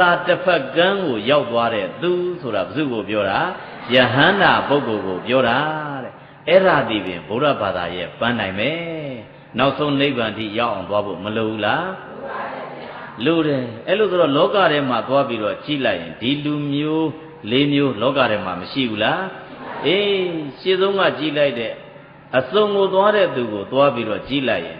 သာတစ်ဖက်ကန်းကိုရောက်သွားတဲ့သူဆိုတာဘု து ကိုပြောတာယဟန္တာပုဂ္ဂိုလ်ကိုပြောတာတဲ့အဲ့ဒါဒီပင်ဗုဒ္ဓဘာသာရဲ့ပန်းနိုင်မယ်နောက်ဆုံးနိဗ္ဗာန်ထိရောက်အောင်သွားဖို့မလိုဘူးလားလိုတယ်အဲ့လိုဆိုတော့လောကထဲမှာသွားပြီးတော့ကြည့်လိုက်ရင်ဒီလူမျိုးလေးမျိုးလောကထဲမှာမရှိဘူးလားအေးရှင်းဆုံးကကြည့်လိုက်တဲ့အစုံကိုသွားတဲ့သူကိုသွားပြီးတော့ကြည့်လိုက်ရင်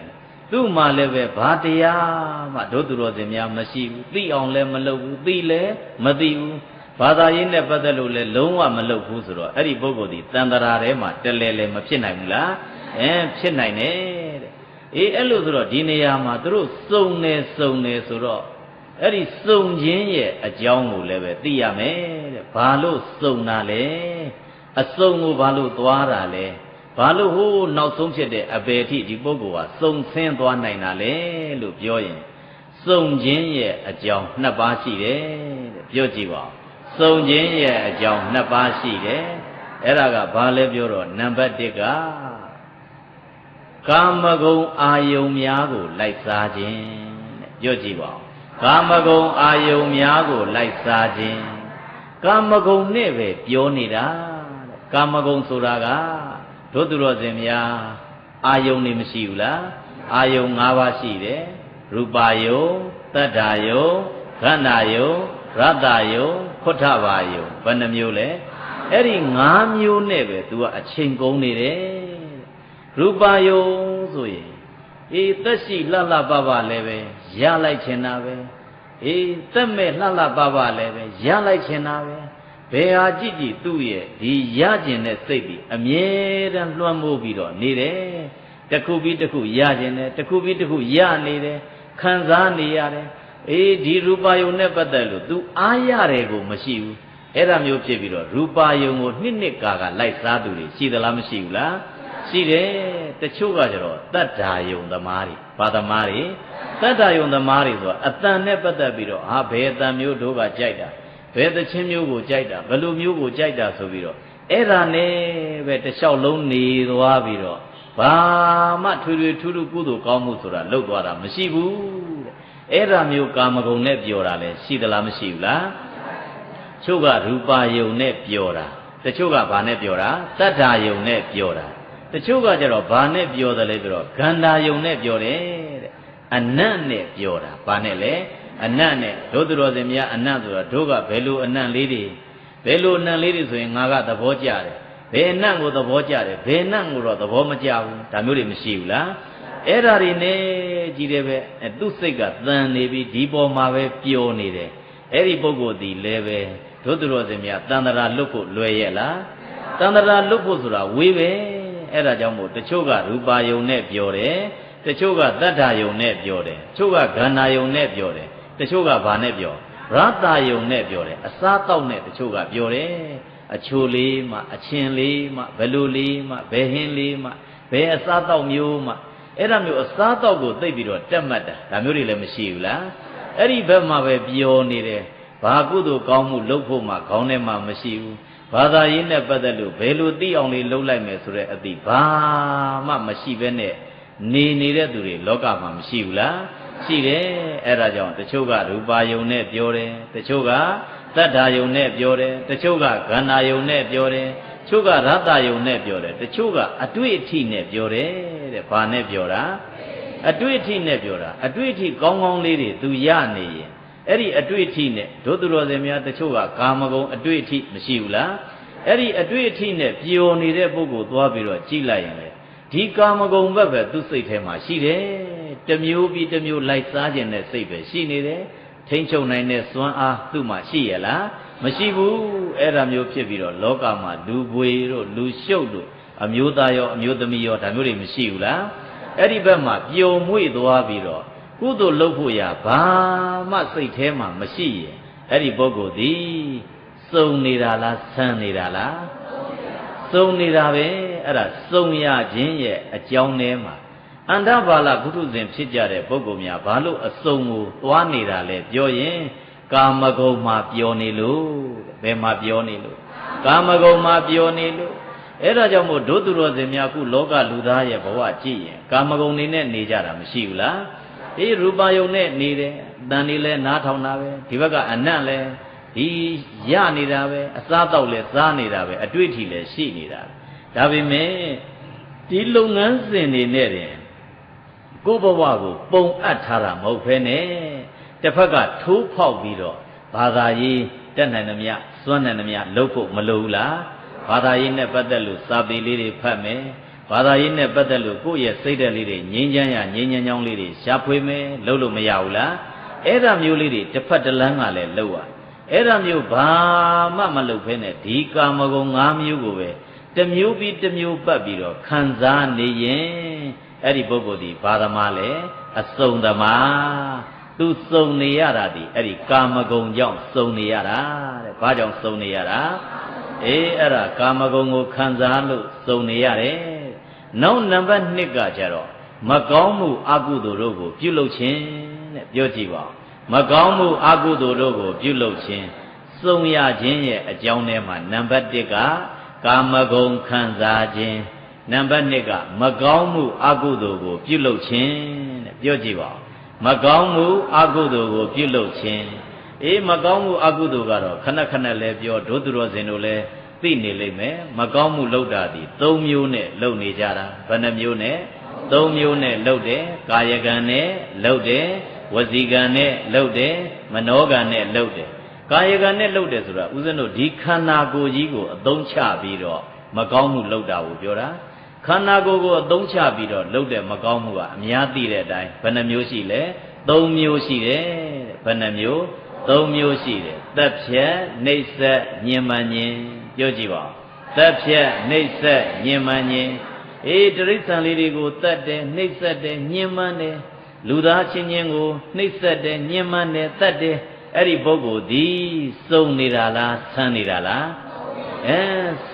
သူ့မှာလည်းပဲဘာတရားမှဒုသူတော်စင်များမရှိဘူးသိအောင်လည်းမလုပ်ဘူးသိလည်းမသိဘူးဘာသာရေးနဲ့ပတ်သက်လို့လည်းလုံးဝမလုပ်ဘူးဆိုတော့အဲ့ဒီပုဂ္ဂိုလ်ဒီတန်တရာထဲမှာတလဲလဲမဖြစ်နိုင်ဘူးလားအဲဖြစ်နိုင်တယ်တဲ့အေးအဲ့လိုဆိုတော့ဒီနေရာမှာသူတို့စုံနေစုံနေဆိုတော့အဲ့ဒီစုံခြင်းရဲ့အကြောင်းကိုလည်းပဲသိရမယ်တဲ့ဘာလို့စုံတာလဲအစုံကိုဘာလို့သွားတာလဲ ဘာလို့ဟိုးနောက်ဆုံးဖြစ်တဲ့အပေအထိဒီပုဂ္ဂိုလ်ဟာစုံဆင်းသွားနိုင်တာလဲလို့ပြောရင်စုံခြင်းရဲ့အကြောင်းနှစ်ပါးရှိတယ်တဲ့ပြောကြည့်ပါဦးစုံခြင်းရဲ့အကြောင်းနှစ်ပါးရှိတယ်အဲ့ဒါကဘာလဲပြောတော့နံပါတ်1ကကာမဂုဏ်အာယုံများကိုလိုက်စားခြင်းတဲ့ပြောကြည့်ပါဦးကာမဂုဏ်အာယုံများကိုလိုက်စားခြင်းကာမဂုဏ်နဲ့ပဲပြောနေတာတဲ့ကာမဂုဏ်ဆိုတာက တို့သူတော်စင်များအာယုံနေမရှိဘူးလားအာယုံ၅ပါးရှိတယ်ရူပါယုံတတ္တာယုံခန္ဓာယုံရတ္တယုံခွဋ္ဌဘာယုံဘယ်နှမျိုးလဲအဲ့ဒီ၅မျိုးနဲ့ပဲ तू ကအချိန်ကုန်နေတယ်ရူပါယုံဆိုရင်အေးသက်ရှိလှလှပပလည်းပဲရလိုက်ချင်တာပဲအေးသက်မဲ့လှလှပပလည်းပဲရလိုက်ချင်တာပဲ ဘယ်ဟာကြည့်ကြည့်သူ့ရဲ့ဒီရကျင်တဲ့စိတ်ဒီအမြဲတမ်းလွှမ်းမိုးပြီးတော့နေတယ်တခုပြီးတခုရကျင်တယ်တခုပြီးတခုရနေတယ်ခံစားနေရတယ်အေးဒီရူပါယုံနဲ့ပတ်သက်လို့ तू အားရတယ်ကိုမရှိဘူးအဲ့ဒါမျိုးဖြစ်ပြီးတော့ရူပါယုံကိုနှစ်နှစ်ကာကလိုက်စားသူတွေရှိသလားမရှိဘူးလားရှိတယ်တချို့ကကျတော့တတ္တာယုံသမားတွေဘာသမားတွေတတ္တာယုံသမားတွေဆိုတာအတန်နဲ့ပတ်သက်ပြီးတော့ဟာဘယ်အတန်မျိုးတို့ကကြိုက်တာ ဘယ်သချင်းမျိုးကိုကြိုက်တာဘယ်လိုမျိုးကိုကြိုက်တာဆိုပြီးတော့အဲ့ဒါနဲ့ပဲတစ်လျှောက်လုံးနေသွားပြီးတော့ဘာမှထွေထွေထူးထူးကုသိုလ်ကောင်းမှုဆိုတာလှုပ်သွားတာမရှိဘူးတဲ့အဲ့ဒါမျိုးကာမဂုဏ်နဲ့ပြောတာလဲရှိသလားမရှိဘူးလားချို့ကရူပါယုံနဲ့ပြောတာတချို့ကဘာနဲ့ပြောတာတတ္ထာယုံနဲ့ပြောတာတချို့ကကြတော့ဘာနဲ့ပြောတယ်လဲဆိုတော့ဂန္ဓာယုံနဲ့ပြောတယ်တဲ့အနတ်နဲ့ပြောတာဘာနဲ့လဲ အနတ်နဲ့ဒုသူတော်စင်များအနတ်ဆိုတာတို့ကဘယ်လိုအနတ်လေးတွေဘယ်လိုအနတ်လေးတွေဆိုရင်ငါကသဘောကျတယ်ဘယ်အနတ်ကိုသဘောကျတယ်ဘယ်အနတ်ကိုတော့သဘောမကျဘူးဒါမျိုးတွေမရှိဘူးလားအဲ့ဒါတွေနဲ့ကြည်တယ်ပဲသူ့စိတ်ကတန်နေပြီးဒီပေါ်မှာပဲပျော်နေတယ်အဲ့ဒီပုဂ္ဂိုလ်ဒီလည်းပဲဒုသူတော်စင်များတန်တရာလွတ်ဖို့လွယ်ရဲ့လားတန်တရာလွတ်ဖို့ဆိုတာဝေးပဲအဲ့ဒါကြောင့်မို့တချို့ကရူပါယုံနဲ့ပြောတယ်တချို့ကတတ္ထာယုံနဲ့ပြောတယ်တချို့ကဂန္ဓာယုံနဲ့ပြောတယ် တချို့ကဘာနဲ့ပြောရတ္တယုံနဲ့ပြောတယ်အစားတောက်နဲ့တချို့ကပြောတယ်အချိုလေးမှအချင်းလေးမှဘယ်လိုလေးမှဘယ်ဟင်းလေးမှဘယ်အစားတောက်မျိုးမှအဲ့ဒါမျိုးအစားတောက်ကိုသိပြီးတော့တက်မှတ်တာဒါမျိုးတွေလည်းမရှိဘူးလားအဲ့ဒီဘက်မှာပဲပျော်နေတယ်ဘာကုသိုလ်ကောင်းမှုလုပ်ဖို့မှခေါင်းထဲမှာမရှိဘူးဘာသာရေးနဲ့ပတ်သက်လို့ဘယ်လိုသိအောင်လေးလုပ်လိုက်မယ်ဆိုတဲ့အသည့်ဘာမှမရှိဘဲနဲ့နေနေတဲ့သူတွေလောကမှာမရှိဘူးလား ရှိတယ်အဲ့ဒါကြောင့်တချို့ကရူပါယုံနဲ့ပြောတယ်တချို့ကတတ္ထာယုံနဲ့ပြောတယ်တချို့ကခန္ဓာယုံနဲ့ပြောတယ်တချို့ကရတ္တယုံနဲ့ပြောတယ်တချို့ကအတွေ့အထိနဲ့ပြောတယ်တဲ့ဘာနဲ့ပြောတာအတွေ့အထိနဲ့ပြောတာအတွေ့အထိကောင်းကောင်းလေးတွေသူရနေရင်အဲ့ဒီအတွေ့အထိနဲ့ဒုသူတော်စင်များတချို့ကကာမဂုဏ်အတွေ့အထိမရှိဘူးလားအဲ့ဒီအတွေ့အထိနဲ့ပျော်နေတဲ့ပုဂ္ဂိုလ်သွားပြီးတော့ကြည်လိုက်ရင်လေဒီကာမဂုဏ်ဘက်ပဲသူ့စိတ်ထဲမှာရှိတယ် တမျိုးပြီးတမျိုးလိုက်စားခြင်းတဲ့စိတ်ပဲရှိနေတယ်ထိမ့်ချုပ်နိုင်တဲ့စွမ်းအားသူ့မှာရှိရလားမရှိဘူးအဲ့ဒါမျိုးဖြစ်ပြီးတော့လောကမှာလူပွေတို့လူရှုပ်တို့အမျိုးသားရောအမျိုးသမီးရောဒါမျိုးတွေမရှိဘူးလားအဲ့ဒီဘက်မှာပျော်မွေ့သွားပြီးတော့ကုသိုလ်လုပ်ဖို့ရဘာမှစိတ်ထဲမှာမရှိရင်အဲ့ဒီပုဂ္ဂိုလ်သည်စုံနေတာလားဆန်းနေတာလားစုံနေတာပဲအဲ့ဒါစုံရခြင်းရဲ့အကြောင်းထဲမှာ အန္တဘာလဘုထုဇဉ်ဖြစ်ကြတဲ့ပုဂ္ဂိုလ်များဘာလို့အစုံကိုသွားနေတာလဲပြောရင်ကာမဂုဏ်မှာပျော်နေလို့ဘယ်မှာပျော်နေလို့ကာမဂုဏ်မှာပျော်နေလို့အဲ့ဒါကြောင့်မို့ဒုသူတော်စင်များခုလောကလူသားရဲ့ဘဝကြည့်ရင်ကာမဂုဏ်နေနဲ့နေကြတာမရှိဘူးလားအေးရူပယုံနဲ့နေတယ်တန်နေလဲနားထောင်တာပဲဒီဘက်ကအနတ်လဲဒီရနေတာပဲအစားတောက်လဲစားနေတာပဲအတွေ့အထိလဲရှိနေတာဒါပေမဲ့ဒီလုပ်ငန်းစဉ်တွေနဲ့တင် ကိုယ့်ဘဝကိုပုံအပ်ထားတာမဟုတ်ဘဲနဲ့တစ်ဖက်ကထိုးဖောက်ပြီးတော့ဘာသာရေးတက်နိုင်သမျှစွမ်းနိုင်သမျှလုပ်ဖို့မလိုဘူးလားဘာသာရေးနဲ့ပတ်သက်လို့စာပေလေးတွေဖတ်မယ်ဘာသာရေးနဲ့ပတ်သက်လို့ကိုယ့်ရဲ့စိတ်ဓာတ်လေးတွေငြိမ်းချမ်းရငြိမ်းချမ်းချောင်းလေးတွေရှာဖွေမယ်လုပ်လို့မရဘူးလားအဲ့ဒါမျိုးလေးတွေတစ်ဖက်တစ်လမ်းကလည်းလုပ်ရအဲ့ဒါမျိုးဘာမှမလုပ်ဖဲနဲ့ဒီကာမဂုဏ်၅မျိုးကိုပဲတစ်မျိုးပြီးတစ်မျိုးပတ်ပြီးတော့ခံစားနေရင် အဲ့ဒီပုဂ္ဂိုလ်ဒီဘာသမားလဲအစုံသမားသူစုံနေရတာဒီအဲ့ဒီကာမဂုဏ်ကြောင့်စုံနေရတာတဲ့ဘာကြောင့်စုံနေရတာအေးအဲ့ဒါကာမဂုဏ်ကိုခံစားလို့စုံနေရတယ်နောက်နံပါတ်2ကကြတော့မကောင်းမှုအကုသိုလ်တို့ကို ပြုလုပ်ခြင်းတဲ့ပြောကြည့်ပါဦးမကောင်းမှုအကုသိုလ်တို့ကို ပြုလုပ်ခြင်းစုံရခြင်းရဲ့အကြောင်းထဲမှာနံပါတ်1ကကာမဂုဏ်ခံစားခြင်း နံပါတ်2ကမကောင်းမှုအကုသိုလ်ကို ပြုလုပ်ခြင်းတဲ့ပြောကြည့်ပါဦးမကောင်းမှုအကုသိုလ်ကို ပြုလုပ်ခြင်းအေးမကောင်းမှုအကုသိုလ်ကတော့ခဏခဏလဲပြောဒုသူတော်စင်တို့လဲသိနေလိမ့်မယ်မကောင်းမှုလုပ်တာဒီ၃မျိုးနဲ့လုပ်နေကြတာဘယ်နှမျိုးနဲ့၃မျိုးနဲ့လုပ်တယ်ကာယကံနဲ့လုပ်တယ်ဝစီကံနဲ့လုပ်တယ်မနောကံနဲ့လုပ်တယ်ကာယကံနဲ့လုပ်တယ်ဆိုတာဦးဇင်းတို့ဒီခန္ဓာကိုယ်ကြီးကိုအသုံးချပြီးတော့မကောင်းမှုလုပ်တာကိုပြောတာ ခန္ဓာကိုယ်ကိုအသုံးချပြီးတော့လုပ်တဲ့မကောင်းမှုကအများသိတဲ့အတိုင်းဘယ်နှမျိုးရှိလဲ၃မျိုးရှိတယ်တဲ့ဘယ်နှမျိုး၃မျိုးရှိတယ်သက်ဖြတ်နှိပ်စက်ညင်မှန်ခြင်းပြောကြည့်ပါသက်ဖြတ်နှိပ်စက်ညင်မှန်ခြင်းအေးတိရစ္ဆာန်လေးတွေကိုတတ်တယ်နှိပ်စက်တယ်ညင်မှန်တယ်လူသားချင်းချင်းကိုနှိပ်စက်တယ်ညင်မှန်တယ်တတ်တယ်အဲ့ဒီပုဂ္ဂိုလ်ဒီစုံနေတာလားဆန်းနေတာလား အဲ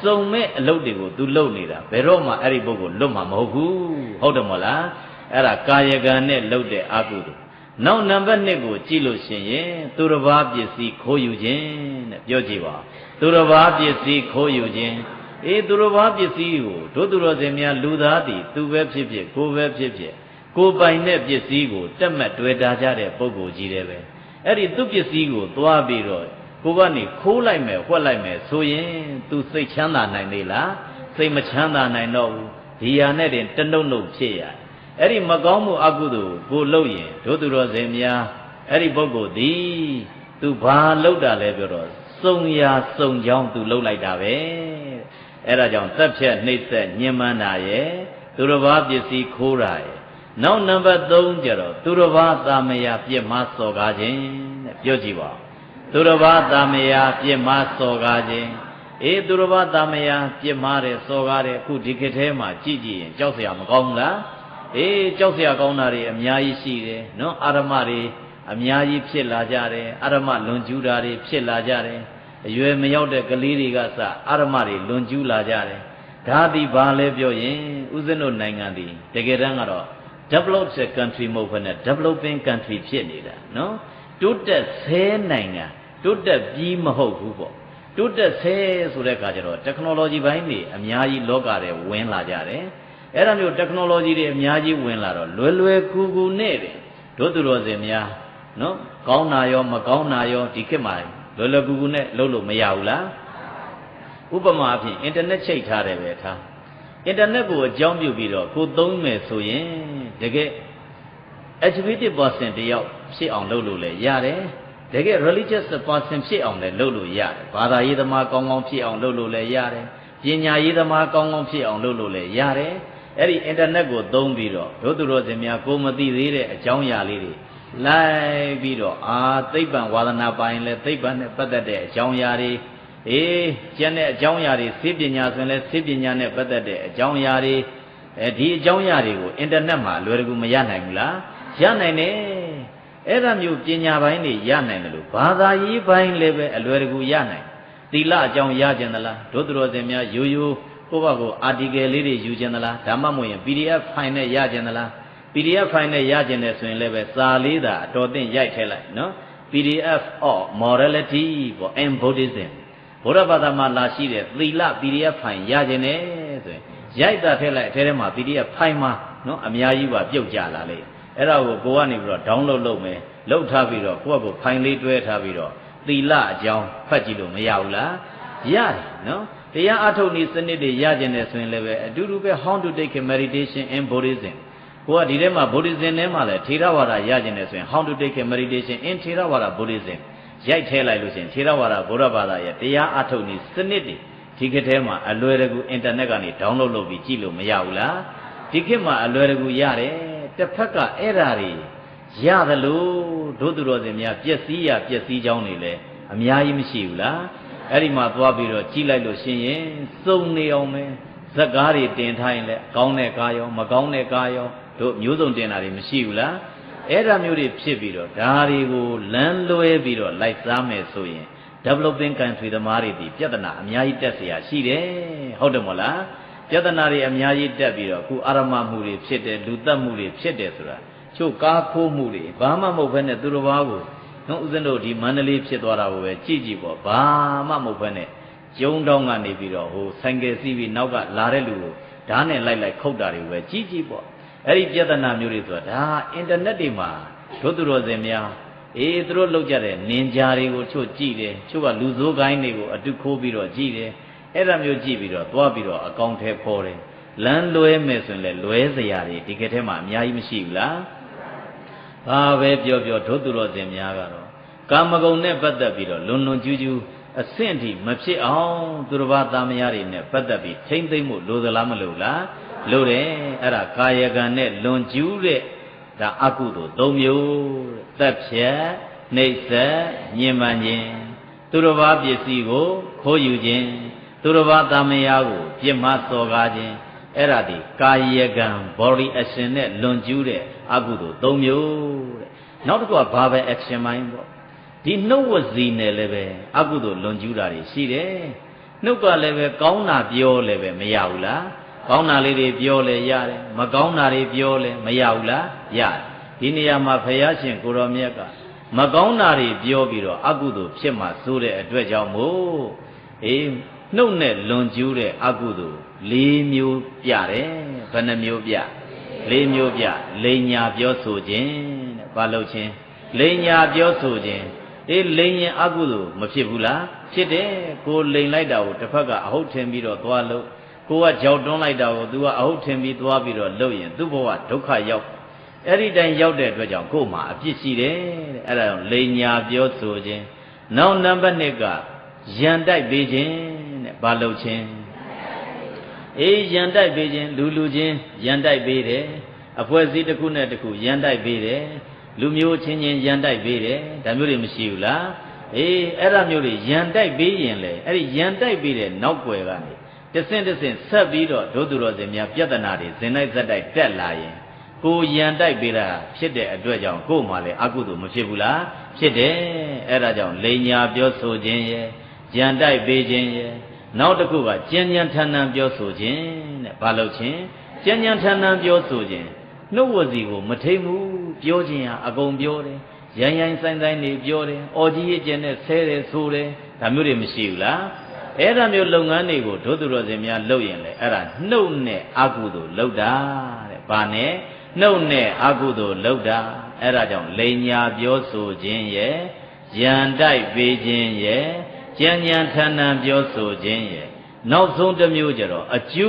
စုံမဲ့အလုပ်တွေကို तू လုပ်နေတာဘယ်တော့မှအဲ့ဒီပုဂ္ဂိုလ်လွတ်မှာမဟုတ်ဘူးဟုတ်တယ်မဟုတ်လားအဲ့ဒါကာယကံနဲ့လုပ်တဲ့အကုသိုလ်နောက်နံပါတ်1ကိုကြည့်လို့ရှိရင်သူတစ်ပါးပစ္စည်းခိုးယူခြင်းတဲ့ပြောကြည့်ပါသူတစ်ပါးပစ္စည်းခိုးယူခြင်းအေးသူတစ်ပါးပစ္စည်းကိုတို့သူတော်စင်များလူသားသည်သူပဲဖြစ်ဖြစ်ကိုပဲဖြစ်ဖြစ်ကိုပိုင်တဲ့ပစ္စည်းကိုတက်မှတ်တွေ့တာကြတဲ့ပုံကိုကြီးတယ်ပဲအဲ့ဒီသူ့ပစ္စည်းကိုသွားပြီးတော့ ကိုကနေခိုးလိုက်မယ်ဝှက်လိုက်မယ်ဆိုရင် तू စိတ်ချမ်းသာနိုင်သေးလားစိတ်မချမ်းသာနိုင်တော့ဘူးဒီဟာနဲ့တင်တနှုတ်နှုတ်ဖြစ်ရအဲ့ဒီမကောင်းမှုအကုသိုလ်ကိုလုပ်ရင်တို့သူတော်စင်များအဲ့ဒီပုဂ္ဂိုလ်သည် तू ဘာလုပ်တာလဲပြောတော့စုံရာစုံကြောင်းသူလှုပ်လိုက်တာပဲအဲ့ဒါကြောင့်သက်ဖြတ်နှိမ့်ဆက်ညှဉ်းပန်းတာရဲ့သူတစ်ပါးပစ္စည်းခိုးတာရဲ့နောက်နံပါတ်3ကျတော့သူတစ်ပါးသာမယာပြစ်မှားစော်ကားခြင်းတဲ့ပြောကြည့်ပါ သူတစ်ပါးသာမယာပြစ်မှားစော်ကားခြင်းအေးသူတစ်ပါးသာမယာပြစ်မှားတယ်စော်ကားတယ်အခုဒီခေတ်ထဲမှာကြည့်ကြည့်ရင်ကြောက်စရာမကောင်းဘူးလားအေးကြောက်စရာကောင်းတာတွေအများကြီးရှိတယ်နော်အာရမတွေအများကြီးဖြစ်လာကြတယ်အာရမလွန်ကျူးတာတွေဖြစ်လာကြတယ်အရွယ်မရောက်တဲ့ကလေးတွေကစအာရမတွေလွန်ကျူးလာကြတယ်ဒါသည်ဘာလဲပြောရင်ဥစဉ်တို့နိုင်ငံသည်တကယ်တမ်းကတော့ developed country မဟုတ်ဘဲနဲ့ developing country ဖြစ်နေတာနော် တိုးတက်ဆဲနိုင်ငံတိုးတက်ပြီးမဟုတ်ဘူးပေါ့တိုးတက်ဆဲဆိုတဲ့အခါကျတော့ technology ဘိုင်းတွေအများကြီးလောကထဲဝင်လာကြတယ်အဲ့ဒါမျိုး technology တွေအများကြီးဝင်လာတော့လွယ်လွယ်ကူကူနဲ့တယ်တို့သူတော်စင်များနော်ကောင်းတာရောမကောင်းတာရောဒီခေတ်မှာလွယ်လွယ်ကူကူနဲ့လုပ်လို့မရဘူးလားဥပမာအဖြစ်အင်တာနက်ချိတ်ထားတယ်ပဲထားအင်တာနက်ကိုအကြောင်းပြုပြီးတော့ကိုသုံးမယ်ဆိုရင်တကယ် educated person တယောက် ဖြစ်အောင်လုပ်လို့လည်းရတယ်တကယ် religious person ဖြစ်အောင်လည်းလုပ်လို့ရတယ်ဘာသာရေးသမားကောင်းကောင်းဖြစ်အောင်လုပ်လို့လည်းရတယ်ပညာရေးသမားကောင်းကောင်းဖြစ်အောင်လုပ်လို့လည်းရတယ်အဲ့ဒီအင်တာနက်ကိုသုံးပြီးတော့ဒုသူတော်စင်များကိုမသိသေးတဲ့အကြောင်းအရာလေးတွေလိုက်ပြီးတော့အာသိပ္ပံဝါဒနာပိုင်းလဲသိပ္ပံနဲ့ပတ်သက်တဲ့အကြောင်းအရာတွေအေးကျန်တဲ့အကြောင်းအရာတွေသိပညာဆိုရင်လဲသိပညာနဲ့ပတ်သက်တဲ့အကြောင်းအရာတွေအဲဒီအကြောင်းအရာတွေကိုအင်တာနက်မှာလွယ်တကူမရနိုင်ဘူးလားရနိုင်တယ် အဲ့ဒါမျိုးပညာပိုင်းတွေရနိုင်တယ်လို့ဘာသာရေးပိုင်းလည်းပဲအလွယ်တကူရနိုင်သီလအကြောင်းရကြင်သလားဒုသရောစင်များရိုးရိုးကိုယ့်ဘက်ကို article လေးတွေယူကြင်သလားဒါမှမဟုတ်ရင် PDF file နဲ့ရကြင်သလား PDF file နဲ့ရကျင်တယ်ဆိုရင်လည်းပဲစာလေးသာအတော်သင့်ရိုက်ထည့်လိုက်နော် PDF of morality ပေါ့ and buddhism ဘုရားဘာသာမှာလာရှိတဲ့သီလ PDF file ရကျင်တယ်ဆိုရင်ရိုက်တာထည့်လိုက်အထဲထဲမှာ PDF file မှာနော်အများကြီးပါပြုတ်ကြလာလေ အဲ့ဒါကိုကိုကနေပြီးတော့ download လုပ်မယ်လုပ်ထားပြီးတော့ကိုယ့်ကိုဖိုင်လေးတွဲထားပြီးတော့သီလအကြောင်းဖတ်ကြည့်လို့မရဘူးလားရတယ်နော်တရားအထုတ်နည်းစနစ်တွေရကျင်တယ်ဆိုရင်လည်းပဲအတူတူပဲ how to take a meditation in buddhism ကိုကဒီထဲမှာ buddhism ထဲမှာလည်းထေရဝါဒရကျင်တယ်ဆိုရင် how to take a meditation in ထေရဝါဒ buddhism ရိုက်ထဲလိုက်လို့ရှိရင်ထေရဝါဒဗုဒ္ဓဘာသာရဲ့တရားအထုတ်နည်းစနစ်တွေဒီခေတ်ထဲမှာအလွယ်တကူအင်တာနက်ကနေ download လုပ်ပြီးကြည့်လို့မရဘူးလားဒီခေတ်မှာအလွယ်တကူရတယ် တစ်ဖက်ကအဲ့ဓာတွေရတယ်လို့ဒုသူတော်စင်များပျက်စီးရပျက်စီးကြောင်းတွေလည်းအများကြီးမရှိဘူးလားအဲ့ဒီမှာသွားပြီးတော့ကြည့်လိုက်လို့ရှိရင်စုံနေအောင်ပဲဇက်ကားတွေတင်ထားရင်လည်းကောင်းတဲ့ကားရောမကောင်းတဲ့ကားရောတို့မျိုးစုံတင်တာတွေမရှိဘူးလားအဲ့ဒါမျိုးတွေဖြစ်ပြီးတော့ဒါတွေကိုလမ်းလွဲပြီးတော့လိုက်စားမယ်ဆိုရင် developing country သမားတွေဒီပြဿနာအများကြီးတက်เสียရှိတယ်ဟုတ်တယ်မို့လား ပြဿနာတွေအများကြီးတက်ပြီးတော့အခုအာရမမှုတွေဖြစ်တယ်လူတက်မှုတွေဖြစ်တယ်ဆိုတာချို့ကားခိုးမှုတွေဘာမှမဟုတ်ဘဲနဲ့သူတစ်ပါးကိုနော်ဦးဇင်းတို့ဒီမန္တလေးဖြစ်သွားတာကိုပဲကြည့်ကြည့်ပေါ့ဘာမှမဟုတ်ဘဲနဲ့ကျုံတောင်းကနေပြီးတော့ဟိုဆိုင်ကယ်စီးပြီးနောက်ကလာတဲ့လူကိုဓာတ်နဲ့လိုက်လိုက်ခုတ်တာတွေကိုပဲကြည့်ကြည့်ပေါ့အဲ့ဒီပြဿနာမျိုးတွေဆိုတာဒါအင်တာနက်တွေမှာတို့သူတော်စင်များအေးသူတို့လောက်ကြတဲ့နင်ဂျာတွေကိုချို့ကြည့်တယ်ချို့ကလူဆိုးကိုင်းတွေကိုအတုခိုးပြီးတော့ကြည့်တယ် အဲ့ဒါမျိုးကြည့်ပြီးတော့သွားပြီးတော့အကောင့်ထဲပေါ်တယ်လမ်းလွဲမယ်ဆိုရင်လည်းလွဲစရာတွေဒီကထဲမှာအများကြီးမရှိဘူးလားဘာပဲပြောပြောဒုသူတော်စင်များကတော့ကာမဂုဏ်နဲ့ပတ်သက်ပြီးတော့လွန်လွန်ကျူးကျူးအဆင့်ထိမဖြစ်အောင်သူတစ်ပါးသားမယားတွေနဲ့ပတ်သက်ပြီးထိမ့်သိမ့်မှုလိုသလားမလိုလားလိုတယ်အဲ့ဒါကာယကံနဲ့လွန်ကျူးတဲ့ဒါအကုသိုလ်၃မျိုးတဲ့သက်ဖြတ်နှိပ်စက်ညင်မှန်ခြင်းသူတစ်ပါးပစ္စည်းကိုခိုးယူခြင်း သူတစ်ပါးသားမယားကိုပြစ်မှားစော်ကားခြင်းအဲ့ဒါဒီကာယကံ body action နဲ့လွန်ကျူးတဲ့အကုသိုလ်၃မျိုးတဲ့နောက်တစ်ခုက verbal action ပိုင်းပေါ့ဒီနှုတ်ဝစီနဲ့လည်းပဲအကုသိုလ်လွန်ကျူးတာတွေရှိတယ်နှုတ်ကလည်းပဲကောင်းတာပြောလည်းပဲမရဘူးလားကောင်းတာလေးတွေပြောလဲရတယ်မကောင်းတာတွေပြောလဲမရဘူးလားရတယ်ဒီနေရာမှာဖယားရှင်ကိုရောမြတ်ကမကောင်းတာတွေပြောပြီးတော့အကုသိုလ်ဖြစ်မှစိုးတဲ့အတွက်ကြောင့်မို့အေး နှုတ်နဲ့လွန်ကျူးတဲ့အကုသိုလ်၄မျိုးပြတယ်ဘယ်နှမျိုးပြ၄မျိုးပြလိန်ညာပြောဆိုခြင်းတဲ့ဘာလို့ချင်းလိန်ညာပြောဆိုခြင်းအေးလိန်ရင်အကုသိုလ်မဖြစ်ဘူးလားဖြစ်တယ်ကိုလိန်လိုက်တာကိုတစ်ဖက်ကအဟုတ်ထင်ပြီးတော့သွားလို့ကိုကကြောက်တွန်းလိုက်တာကို तू ကအဟုတ်ထင်ပြီးသွားပြီးတော့လှုပ်ရင်သူ့ဘဝဒုက္ခရောက်အဲ့ဒီတိုင်ရောက်တဲ့အတွက်ကြောင့်ကို့မှာအပြစ်ရှိတယ်တဲ့အဲ့ဒါကြောင့်လိန်ညာပြောဆိုခြင်းနောက်နံပါတ်1ကယံတိုက်ပေးခြင်းတဲ့ ဘာလို့ချင်းအေးယံတိုက်ပေးခြင်းလူလူချင်းယံတိုက်ပေးတယ်အဖွဲ့အစည်းတစ်ခုနဲ့တစ်ခုယံတိုက်ပေးတယ်လူမျိုးချင်းချင်းယံတိုက်ပေးတယ်ဒါမျိုးတွေမရှိဘူးလားအေးအဲ့ဒါမျိုးတွေယံတိုက်ပေးရင်လေအဲ့ဒီယံတိုက်ပေးတဲ့နောက်ွယ်ကနေတဆင့်တဆင့်ဆက်ပြီးတော့ဒုသူတော်စင်များပြဿနာတွေဇင်လိုက်ဇက်တိုက်တက်လာရင်ကိုယံတိုက်ပေးတာဖြစ်တဲ့အတွက်ကြောင့်ကို့မှာလည်းအကုသို့မဖြစ်ဘူးလားဖြစ်တယ်အဲ့ဒါကြောင့်လိန်ညာပြောဆိုခြင်းရဲ့ယံတိုက်ပေးခြင်းရဲ့ နောက်တစ်ခုကကြင်ကြံထန်ထန်ပြောဆိုခြင်းတဲ့ဘာလို့ချင်းကြင်ကြံထန်ထန်ပြောဆိုခြင်းနှုတ်ဝစီကိုမထိန်ဘူးပြောခြင်းဟာအကုန်ပြောတယ်ရိုင်းရိုင်းဆိုင်ဆိုင်နေပြောတယ်အော်ကြီးရဲ့ကျင်နဲ့ဆဲတယ်ဆိုတယ်ဒါမျိုးတွေမရှိဘူးလားအဲ့ဒါမျိုးလုပ်ငန်းတွေကိုဒုသူတော်စင်များလုပ်ရင်လေအဲ့ဒါနှုတ်နဲ့အကုသို့လုပ်တာတဲ့ဘာနဲ့နှုတ်နဲ့အကုသို့လုပ်တာအဲ့ဒါကြောင့်လိန်ညာပြောဆိုခြင်းရဲ့ယံတိုက်ပေးခြင်းရဲ့ ကြံ့ကြံ့ထန်ထန်ပြောဆိုခြင်းရဲ့နောက်ဆုံးတစ်မျိုးကျတော့အကျိုး